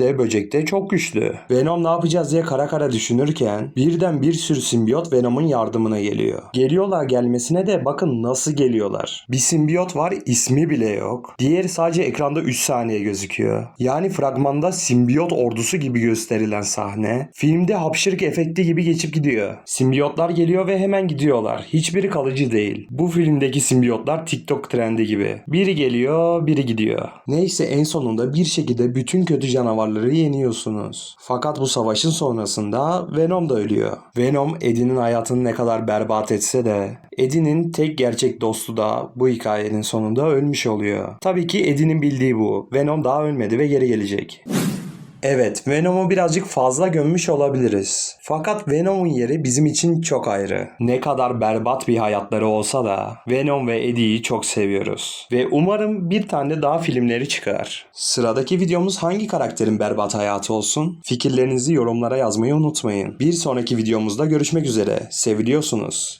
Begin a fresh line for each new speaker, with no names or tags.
Dev böcek de çok güçlü. Venom ne yapacağız diye kara kara düşünürken birden bir sürü simbiyot Venom'un yardımına geliyor. Geliyorlar gelmesine de bakın nasıl geliyorlar. Bir simbiyot var ismi bile yok. Diğeri sadece ekranda 3 saniye gözüküyor. Yani fragmanda simbiyot ordusu gibi gösterilen sahne filmde hapşırık efekti gibi geçip gidiyor. Simbiyotlar geliyor ve hemen gidiyorlar. Hiçbiri kalıcı değil. Bu filmdeki simbiyotlar TikTok trendi gibi. Biri geliyor, biri gidiyor. Neyse en sonunda bir şekilde bütün kötü canavarları yeniyorsunuz. Fakat bu savaşın sonrasında Venom da ölüyor. Venom Eddie'nin hayatını ne kadar berbat etse de Eddie'nin tek gerçek dostu da bu hikayenin sonunda ölmüş oluyor. Tabii ki Eddie'nin bildiği bu. Venom daha ölmedi ve geri gelecek. Evet, Venom'u birazcık fazla gömmüş olabiliriz. Fakat Venom'un yeri bizim için çok ayrı. Ne kadar berbat bir hayatları olsa da Venom ve Eddie'yi çok seviyoruz. Ve umarım bir tane daha filmleri çıkar. Sıradaki videomuz hangi karakterin berbat hayatı olsun? Fikirlerinizi yorumlara yazmayı unutmayın. Bir sonraki videomuzda görüşmek üzere. Seviliyorsunuz.